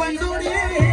एकविरे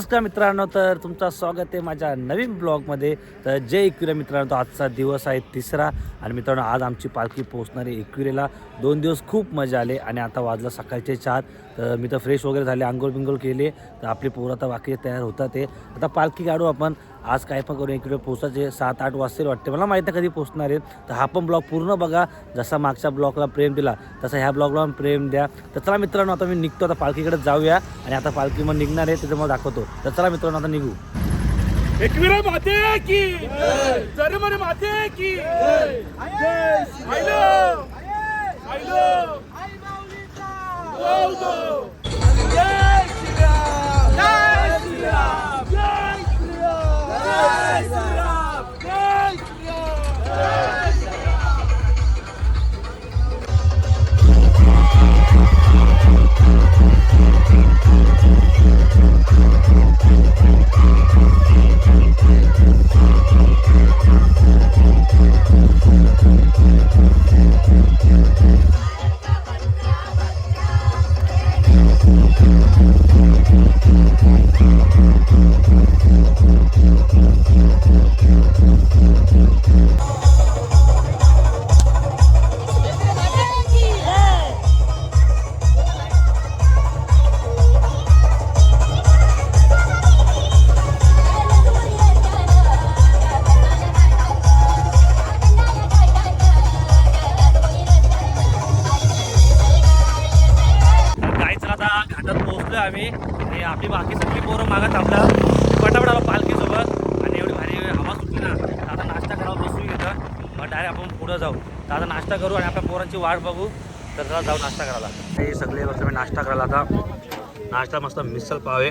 नमस्कार मित्रांनो तर तुमचं स्वागत आहे माझ्या नवीन ब्लॉगमध्ये. तर जय एकविरा मित्रांनो तो आजचा दिवस आहे तिसरा. आणि मित्रांनो आज आमची पालखी पोहोचणारी आहे एकविरेला. दोन दिवस खूप मजा आले आणि आता वाजलं सकाळचे चार. तर मी तर फ्रेश वगैरे झाले आंघोळ बिंगोळ केले. तर आपली पोरं आता बाकी तयार होतात ते. आता पालखी काढू आपण. आज काय पण करून इकडे पोहोचायचे सात आठ वाजतील वाटते. मला माहिती नाही कधी पोहोचणार आहे तर हा पण ब्लॉग पूर्ण बघा. जसा मागच्या ब्लॉगला प्रेम दिला तसा ह्या ब्लॉगला पण प्रेम द्या. तर चला मित्रांनो आता मी निघतो. आता पालखीकडे जाऊया. आणि आता पालखी मग निघणार आहे त्याच्यामुळे दाखवतो. तर चला मित्रांनो आता निघू. एकवीर माते की. जर्मन माते की. आयलो. वाट बघू तर चला जाऊ नाश्ता करायला. हे सगळे वर्ष मी नाश्ता करायला आता. नाश्ता मस्त मिसल पाव आहे.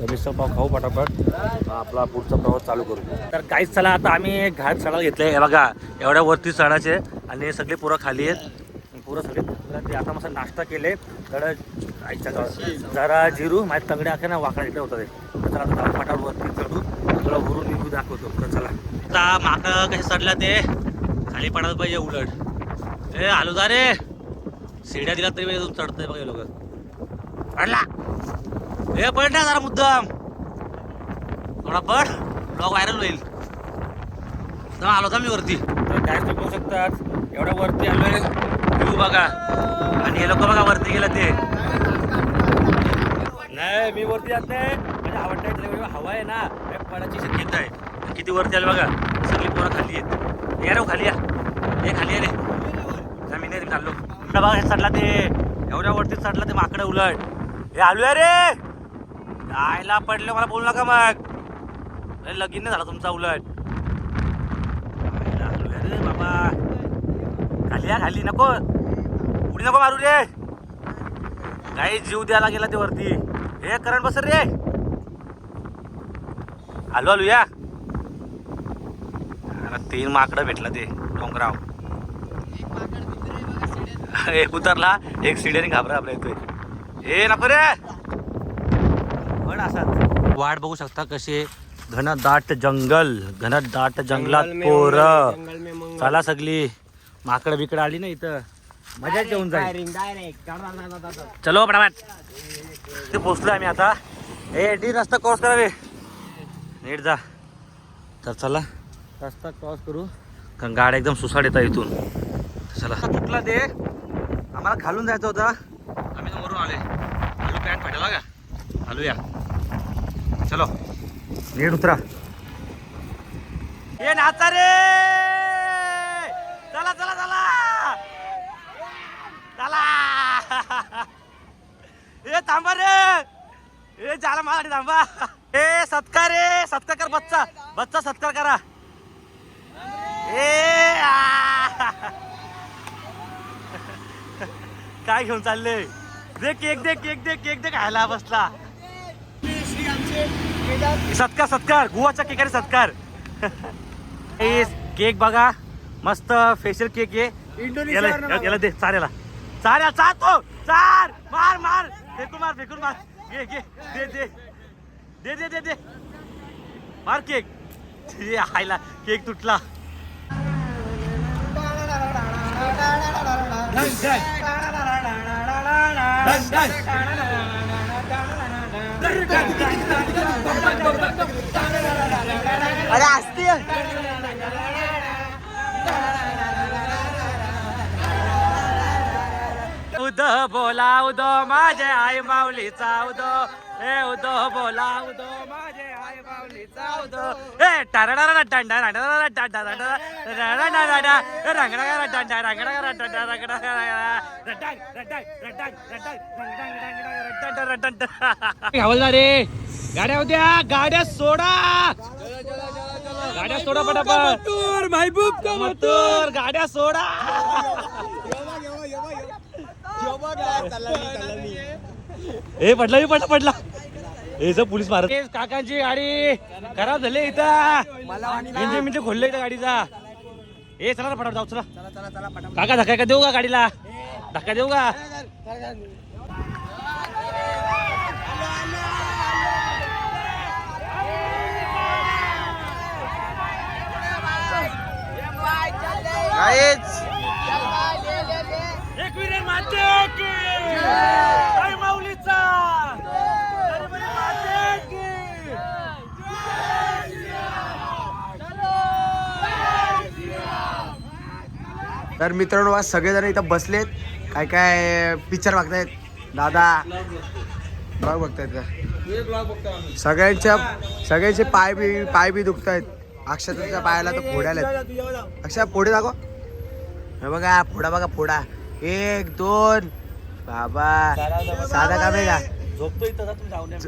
तर मिसल पाव खाऊ पटापट. आपला पुढचा प्रवास चालू करू. तर काहीच चला आता आम्ही घाट चढायला घेतले हे बघा एवढ्या वरती चढायचे आणि हे सगळे पोरं खाली आहेत. पुरं सगळे ते आता मस्त नाश्ता केले. तर जरा जिरू माझ्या तगडे आखे ना वाकडा इकडे होतं ते तर आता पटावर वरती चढू. तुला वरून निघू दाखवतो. तर चला. आता माका कसे चढला ते? खाली पडायला पाहिजे उलट. ए आलो जा रे. शिड्या दिला तरी चढतंय बघा लोक. पडला. ए पड ना जरा मुद्दाम. थोडा पड. ब्लॉग व्हायरल होईल. तर आलो का मी वरती. तर काय बघू शकतात? एवढ्या वरती आलोय व्ह्यू बघा. आणि हे लोक बघा वरती गेलं ते. नाही मी वरती जात नाही. म्हणजे आवडतं हवा आहे ना. हे पडायची शक्यता आहे. किती वरती आले बघा. सगळी पोरं खाली आहेत. या रे हो, खाली या. हे खाली या रे. नाही, मी नाही बघा चढला ते एवढ्या वरती चढला ते माकडं उलट. हे आलो रे! जायला पडलं मला बोलू नका मग. अरे लगीन नाही झाला तुमचा उलट. आयला रे बाबा. खाली या खाली. नको. उडी नको मारू रे. काही जीव द्यायला गेला ते वरती. हे करण बस रे. आलो आलो या. तीन माकडं भेटला ते डोंगराव. एक उतरला. एक सिड्याने घाबरा आपल्या येतोय ए नको रे. पण असाच वाट बघू शकता कसे घनदाट जंगल घनदाट जंगलात पोर. चला सगळी. माकड बिकड आली ना इथं. मजा येऊन जाईल. चलो पटापट. ते पोचलो आम्ही आता. ए डी रस्ता क्रॉस करा रे नीट जा. तर चला. रस्ता क्रॉस करू. कारण गाड्या एकदम सुसाट येतात इथून. चला. चुकला ते. आम्हाला खालून जायचं होता. आम्ही तर वरून आले पॅन्ट फाटेला का हलूया चलो. नीट उतरा. ये नाचा रे! चला चला चला! चला! ए थांबा रे! ए झाला मला थांबा. ए सत्कार रे सत्कार कर बच्चा. बच्चा सत्कार करा ए आ. काय घेऊन चालले दे केक दे केक दे केक दे खायला बसला. सत्कार सत्कार. गुवाचा केक आहे सत्कार. केक बघा. मस्त फेशियल केक आहे. याला याला- दे चार याला चार चार तो. चार. मार मार. फेकून मार फेकून मार. घे घे. दे दे. दे दे दे दे. मार केक. हायला केक तुटला. अरे असते. उद बोला उदो माझे आई माऊलीचा उदो. हे उदो बोला उद रे गाड्या होत्या गाड्या सोडा. गाड्या सोडा पटापट. महबूब का गाड्या सोडा. ए पडला मी पडला पडला. ए जो पोलीस मारत काकांची गाडी खराब झाली इथं. मिंजिन खोलले इथं गाडीचा. ए चला ना फटाफट जाऊ चला. काका धक्का का देऊ का गाडीला? धक्का देऊ का? एक विरे माते की आई माऊलीचा गणपती माते की तर मित्रांनो आज सगळेजण इथं बसलेत. काय काय पिक्चर बघतायत? दादा. ब्लॉग बघतायत का? सगळ्यांच्या सगळ्यांचे पाय बी पाय बी दुखतायत. अक्षताच्या पायाला तर फोड्या आल्यात. अक्षय फोडे दाखव. हे बघा फोडा बघा फोडा. एक दोन. बाबा. साधा काम आहे का? जाऊन या.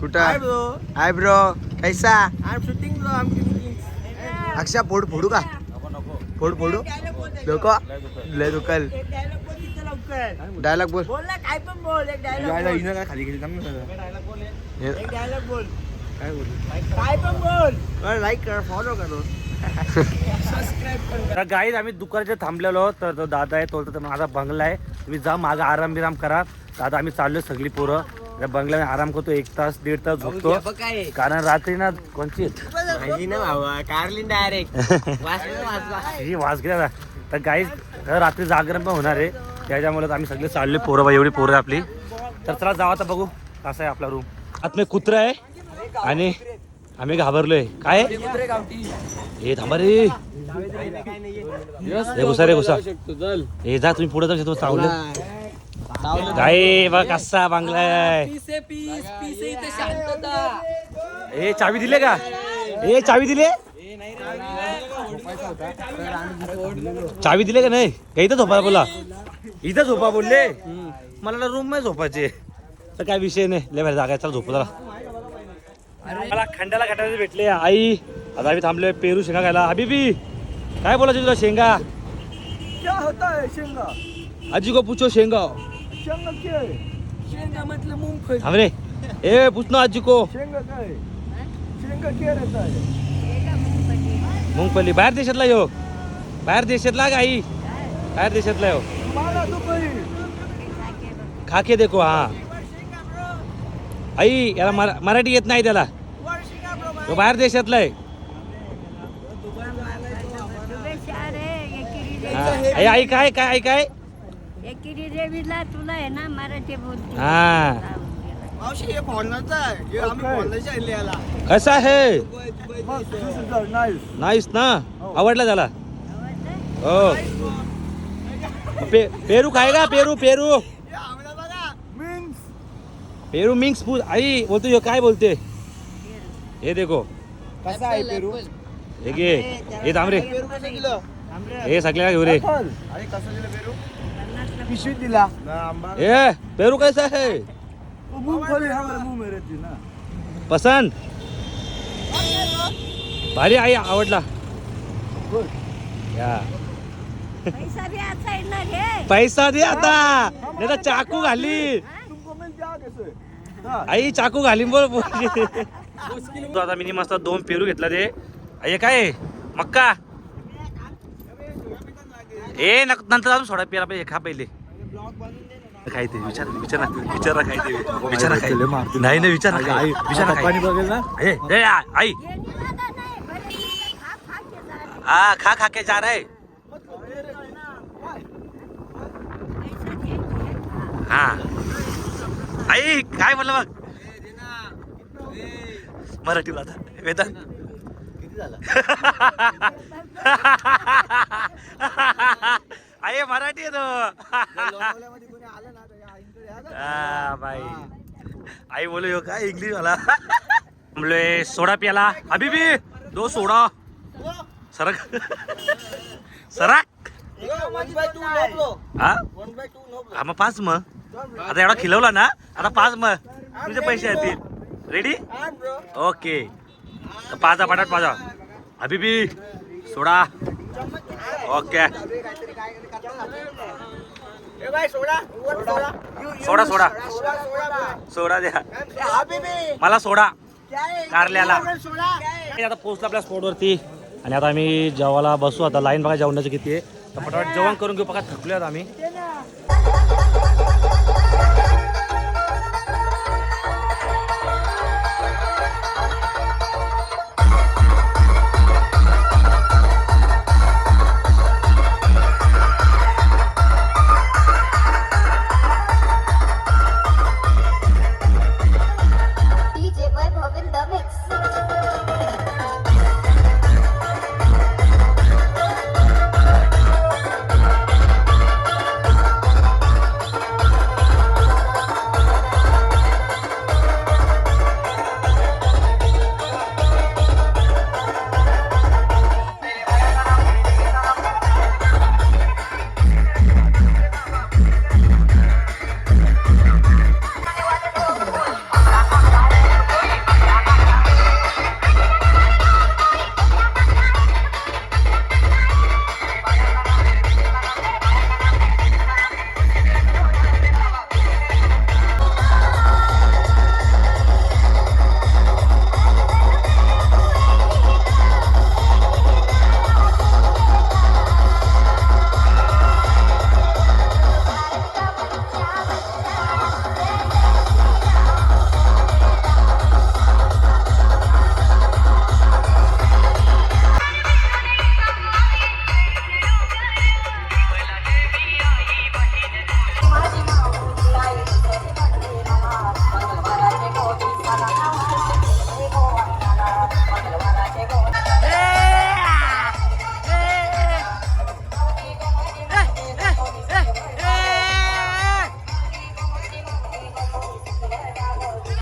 कुठं? हाय ब्रो कैसा? अक्षा फोड फोडू का? फोड फोडू? नको. लय दुकाल डायलॉग बोल. काय पण बोल एक डायलॉग खाली गेली? एक डायलॉग बोल. काय पण बोल. लाईक कर फॉलो करो. तर गाईज आम्ही दुकानाच्या थांबलेलो तर तो दादा आहे तो तर माझा बंगला आहे. तुम्ही जा माझा आराम बिराम करा. दादा आम्ही चाललो सगळी पोरं. त्या बंगल्याने आराम करतो एक तास दीड तास झोपतो. कारण रात्री ना कोणची? कारलीन डायरेक्ट ही वास गेला. तर गाईज रात्री जागरण पण होणार आहे. त्याच्यामुळे आम्ही सगळे चालले पोरं बाई एवढी पोरं आपली. तर चला जावा आता बघू कसा आहे आपला रूम आत कुत्रा आहे आणि आम्ही घाबरलोय. काय? हे थांबा रे. रे घुसा रे घुसा. हे जा तुम्ही पुढे जाऊ चावलं. काय बघ कसा बांगला आहे ए चावी दिले का? ए चावी दिले? चावी दिले का नाही? का इथं झोपा बोला. इथं झोपा बोलले? मला रूममध्ये झोपायचे. तर काय विषय नाही. लय भारी जागा चला झोपू जरा. मला खंडाला खंडाला भेटले आई. आता आम्ही थांबलोय पेरू शेंगा खायला. हबीबी काय बोलायचं तुला शेंगा? क्या होता है शेंगा? आजी को पूछो शेंगा. शेंगा क्या? है शेंगा मतलब मूंगफली थांब रे. ए पूछ ना आजी को शेंगा क्या? है शेंगा क्या? रहता है मुंगफली बाहेर देशातला यो. बाहेर देशातला का आई? बाहेर देशातला यो. खाके देखो हा. आई याला मरा- मराठी येत नाही त्याला. तो बाहेर देशातला आहे. हा. आई आई काय काय? एकेरी देवीला तुला आहे ना मराठी बोलते. हा. मावशी हे फोडण्याचा आहे. हे आम्ही कसा आहे? नाहीस ना? आवडला त्याला? हो. पे पेरू खाएगा पेरू पेरू. पेरू मिक्स फूड आई बोलतो ह्यो काय बोलते? हे देखो. कसा आहे पेरू? हे घे. हे थांब रे. पेरू कसं दिलं? हे सगळ्या घेऊ रे. आणि कसं दिलं पेरू? पिशवीत दिला. ए पेरू कैसा है पसंत? भारी आई आवडला. या. पैसा दे आता. नाही तर चाकू घाली. आई चाकू घाली बोल. बोल. तो आता मिनी मस्त दोन पेरू घेतला ते. हे काय? मक्का. ए नक- नंतर अजून सोडा पेरा पाहिजे खा पहिले. काय ते विचार विचार ना विचार ना काय ते विचार ना काय नाही नाही विचार काय विचार ना काय बघेल ना ए, ए, आ- आई. बरे खा खा के जा रे. आ खा खा के जा रहे. पैसा घे, घे, खा. हा. आई काय बोललं मग? मराठी आता. वेदन आई मराठी आहे तो. हा, आई बोलो काय इंग्लिश वाला? बोले सोडा प्याला. अभी भी दो सोडा. सरक. सरक. हा हा मग पाच मग आता एवढा खिलवला ना आता पाच मग तुझे पैसे येतील. रेडी ओके पाचा पटाट पाचा अभी बी सोडा. ओके सोडा. सोडा. सोडा. द्या. मला सोडा. कारल्याला. आता पोहोचलो आपल्या स्पॉटवरती. आणि आता आम्ही जेवायला बसू. आता लाईन बघा जेवणाची किती आहे. तर पटापट जेवण करून घेऊ. बघा थकलो आता आम्ही.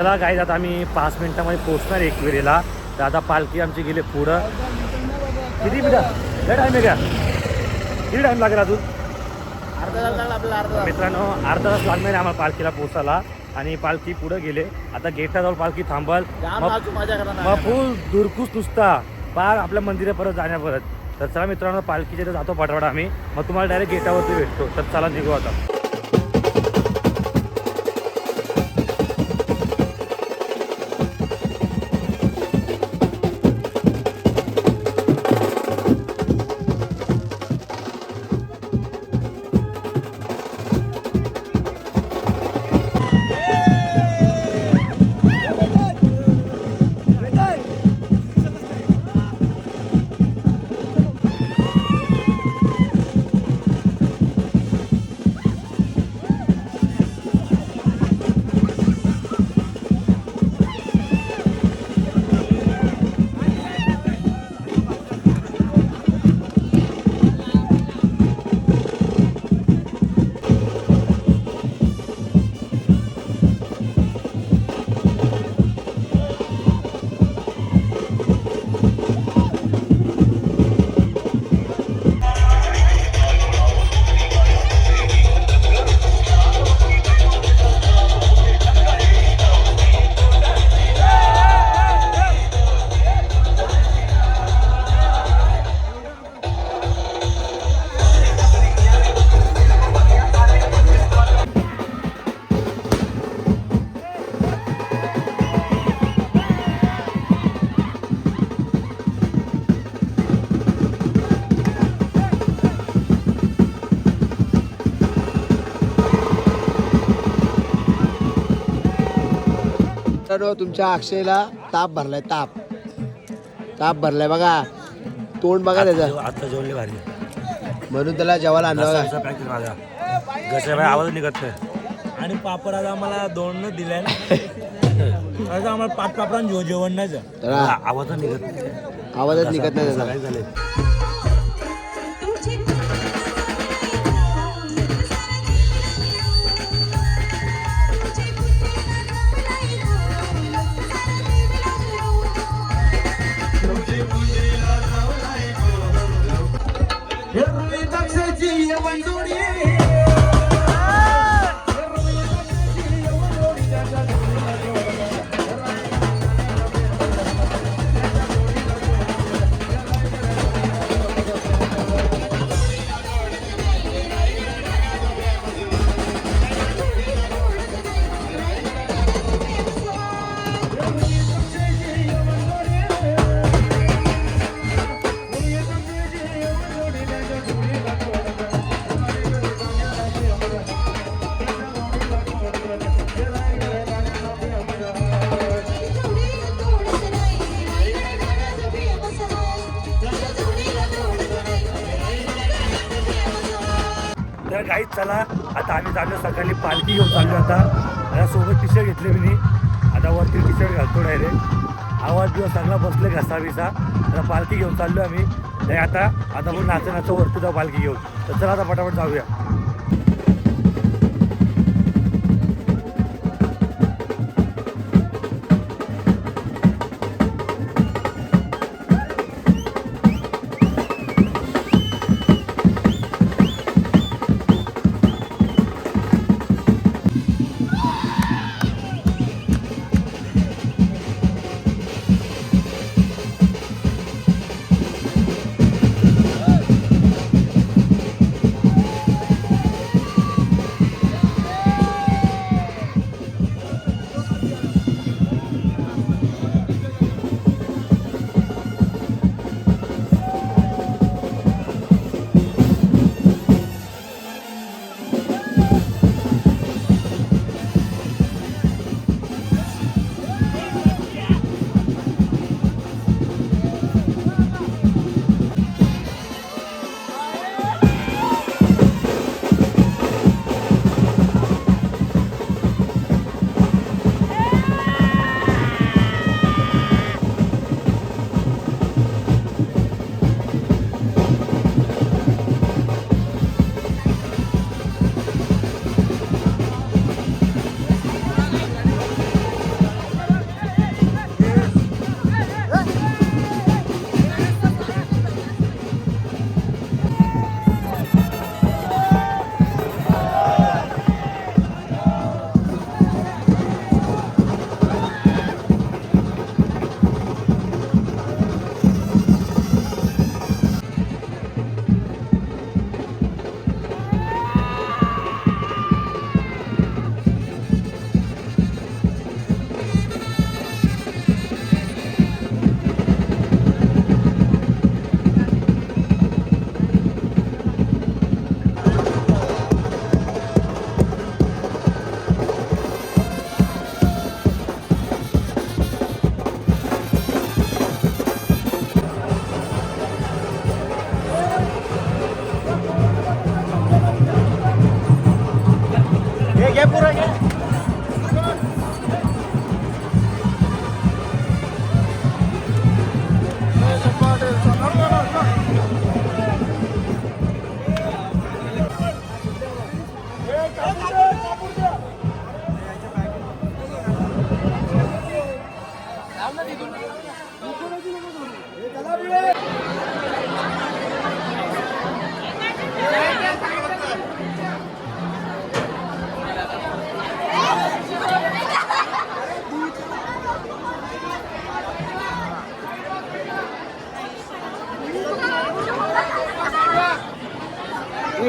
चला काय आता आम्ही पाच मिनिटामध्ये पोहोचणार एकविरेला तर आता पालखी आमची गेली पुढं. किती मिनिटं? टाईम आहे का? किती टाईम लागेल अजून? मित्रांनो अर्धा तास लागणार आहे आम्हाला पालखीला पोहोचायला. आणि पालखी पुढे गेले. आता गेटला जाऊन पालखी थांबल. मग फुल दुरकुस नुसता. पार आपल्या मंदिरा परत जाण्या परत तर चला मित्रांनो पालखीच्या जातो पटवाडा आम्ही. मग तुम्हाला डायरेक्ट गेटावरती भेटतो. तर चला निघू आता. तुमच्या अक्षयला ताप भरलाय ताप. ताप भरलाय बघा. तोंड बघा त्याचं. आता जेवले भारी. म्हणून त्याला जेवायला आणलं बघा. पॅकेट माझा आवाज निघत नाही. आणि पापड आज आम्हाला दोन दिलाय ना. आज आम्हाला पाच पापडां जेवण नाही जा. त्याला आवाज निघत नाही. आवाजच निघत नाही त्याचा. काय झाले तर आता पालखी घेऊन चाललो आम्ही. आता आता मग नाचनाचं वरती जाऊ पालखी घेऊन. तर चला आता पटापट जाऊया.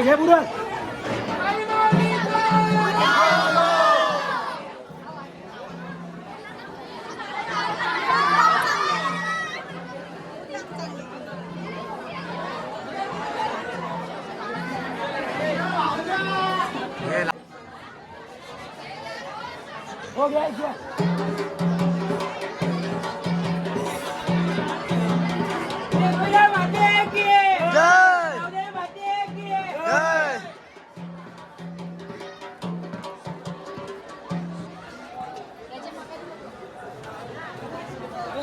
हो घ्या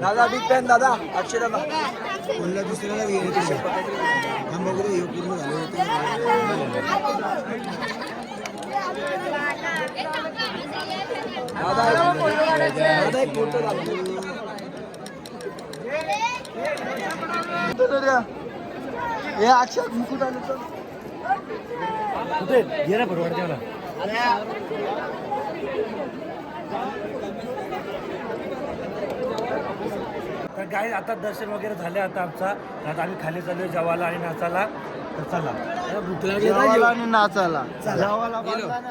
दादा बिग फॅन दादा अक्षय दादा कोणला दुसऱ्याला गेले बघू हे पूर्ण झाले होते. दादा दादा एक फोटो दाखव. हे अक्षय मुकुट आलं तर. कुठे? ये ना परवडते मला तर काय आता दर्शन वगैरे झाले आता आमचा. आता आम्ही खाली चालू जेवायला आणि नाचायला. तर चला. जेवायला आणि जेवायला